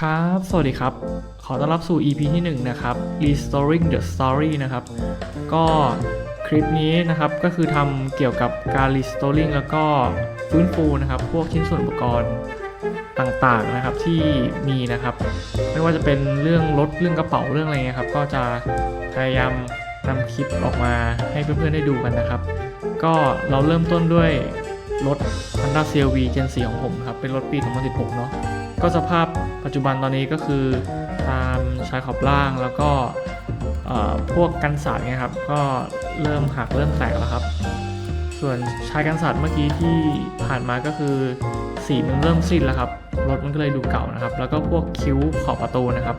ครับ สวัสดีครับ ขอต้อนรับสู่ EP ที่1นะครับ Restoring the Story นะครับ ก็คลิปนี้นะครับก็คือทำเกี่ยวกับการ restoring แล้วก็ฟื้นฟูนะครับ พวกชิ้นส่วนอุปกรณ์ต่างๆนะครับที่มีนะครับ ไม่ว่าจะเป็นเรื่องรถเรื่องกระเป๋าเรื่องอะไรเงี้ยครับ ก็จะพยายามนำคลิปออกมาให้เพื่อนๆได้ดูกันนะครับ ก็เราเริ่มต้นด้วยรถ Honda CR-V Gen 4ของผมครับ เป็นรถปี 2016 เนาะ ก็สภาพปัจจุบันตอนนี้ก็คือตามชายขอบล่างแล้วก็พวกกันสาดเนี่ยครับก็เริ่มหักเริ่มแตกแล้วครับ ส่วนชายกันสาดเมื่อกี้ที่ผ่านมาก็คือสีมันเริ่มสิ้นแล้วครับรถมันก็เลยดูเก่านะครับ แล้วก็พวกคิ้วขอบประตูนะครับ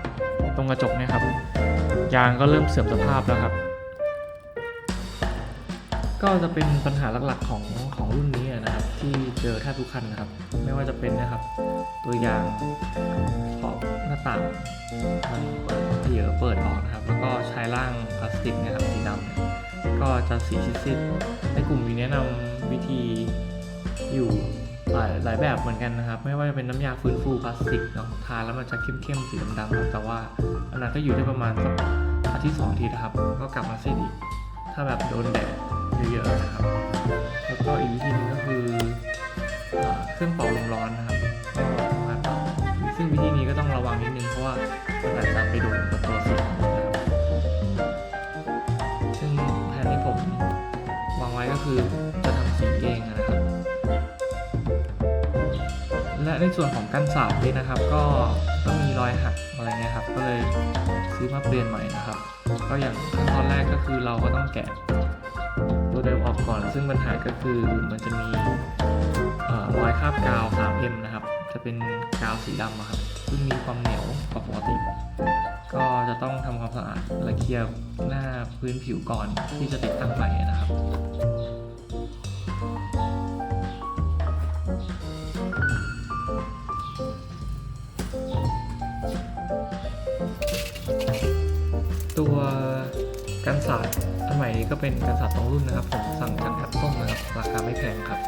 ตรงกระจกเนี่ยครับยางก็เริ่มเสื่อมสภาพแล้วครับ ก็จะเป็นปัญหาหลักๆของ เจอแทบทุกคันนะครับ ไม่ว่าจะเป็นนะครับ ตัวยางขอบหน้าต่างมันเปิดเยอะเปิดออกนะครับ แล้วก็ใช้ล่างพลาสติกนะครับสีดำเนี่ยก็จะสีซีดๆในกลุ่มมีแนะนำวิธีอยู่หลายหลายแบบเหมือนกันนะครับ ไม่ว่าจะเป็นน้ำยาฟื้นฟูพลาสติกเนาะทาแล้วมันจะเข้มๆสีดำๆครับแต่ว่าอันนั้นก็อยู่ได้ประมาณสักอาทิตย์สองทิตย์นะครับ ก็กลับมาซีดอีก ถ้าแบบโดนแดด เยอะๆนะครับ แล้วก็อีกวิธีหนึงก็คืออเครื่องเป่าลมร้อนนะครับก็ทำงานเป่าซึ่งวิธีนี้ก็ต้องระวังนิดนึงเพราะว่ามันอาจจะไปโดนกับตัวสีของนะครับ ซึ่งแผนที่ผมวางไว้ก็คือจะทำสีเองนะครับ และในส่วนของกันสาดนี่นะครับ ก็ก็มีรอยหักอะไรเงี้ยครับ ก็เลยซื้อมาเปลี่ยนใหม่นะครับ ก็อย่างขั้นตอนแรกก็คือเราก็ต้องแกะ เดิมออกก่อน ซึ่งปัญหาก็คือมันจะมีรอยคราบกาว 3M นะครับ จะเป็นกาวสีดำอะครับ ซึ่งมีความเหนียวกว่าปกติ ก็จะต้องทำความสะอาดและเคลียร์หน้าพื้นผิวก่อนที่จะติดตั้งใหม่นะครับ นี้ก็เป็นกันศาสตร์ตรงรุ่นนะครับผมสั่งจากแอปส้มนะครับราคาไม่แพงครับ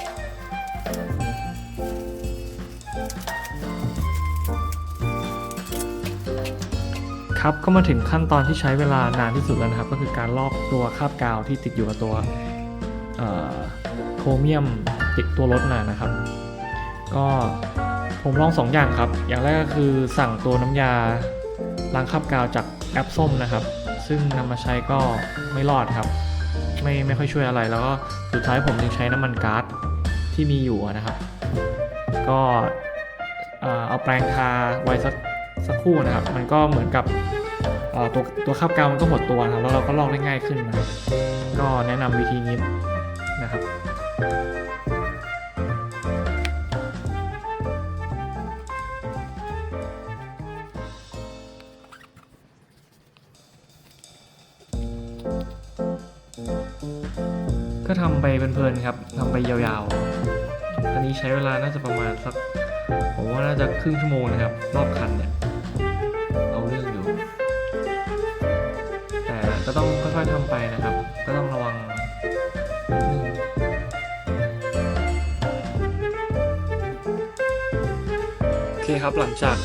ครับก็มาถึงขั้นตอนที่ใช้เวลานานที่สุดแล้วนะครับ ก็คือการลอกตัวคราบกาวที่ติดอยู่กับตัวโครเมียมติดตัวรถนานะครับ ก็ผมลองสองอย่างครับ อย่างแรกก็คือสั่งตัวน้ำยาล้างคราบกาวจากแอปส้มนะครับ ซึ่งนำมาใช้ก็ไม่รอดครับ ไม่ไม่ค่อยช่วยอะไร แล้วก็สุดท้ายผมจึงใช้น้ำมันก๊าซที่มีอยู่นะครับ ก็เอาแปรงทาไว้สักสักครู่นะครับ มันก็เหมือนกับตัวตัวคาบกาวมันก็หมดตัวนะครับแล้วเราก็ลอกได้ง่ายขึ้นนะครับก็แนะนำวิธีนี้นะครับ ก็ทำไปเพลินๆครับทำไปยาวๆอันนี้ใช้เวลาน่าจะประมาณสักผมว่าน่าจะครึ่งชั่วโมงนะครับ รอบคันเนี่ยเอาเรื่องอยู่ แต่ก็ต้องค่อยๆทำไปนะครับ ก็ต้องระวังนิดนึงโอเคครับหลังจาก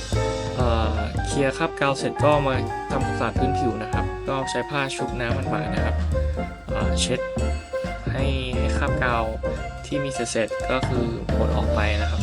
เอ่อเคลียร์คราบกาวเสร็จก็มาทำความสะอาดพื้นผิวนะครับ ก็ใช้ผ้าชุบน้ำมันมานะครับเช็ด ให้ให้คราบกาวที่มีเศษๆก็คือหมดออกไปนะครับ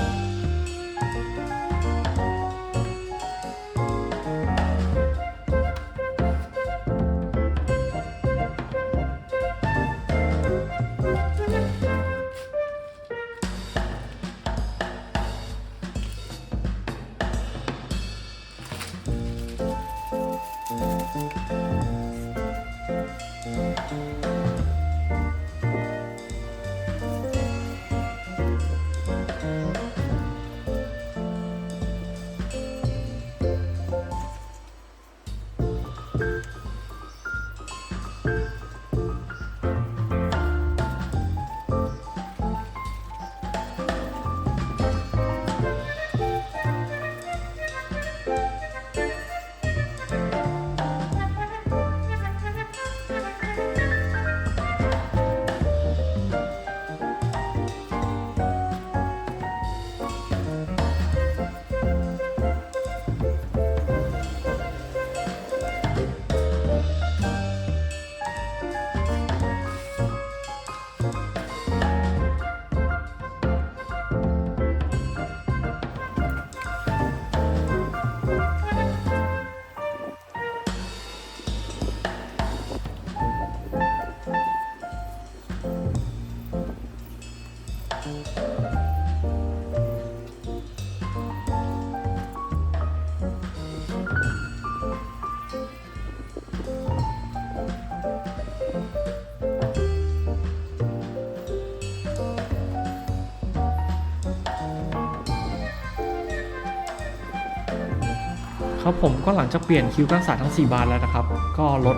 ครับผมก็หลังจากเปลี่ยนคิ้วกันศาสตร์ทั้ง 4 บานแล้วนะครับ ก็ลด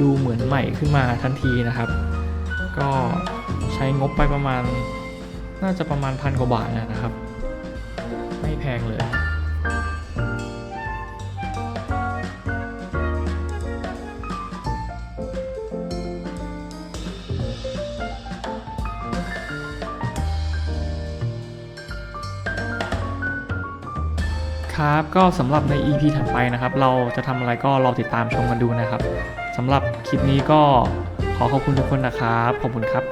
ดูเหมือนใหม่ขึ้นมาทันทีนะครับ ก็ใช้งบไปประมาณ น่าจะประมาณพันกว่าบาทนะครับ ไม่แพงเลย ครับ ก็สำหรับใน EP ถัดไปนะครับ เราจะทำอะไรก็รอติดตามชมกันดูนะครับสำหรับคลิปนี้ก็ขอขอบคุณทุกคนนะครับ ขอบคุณครับ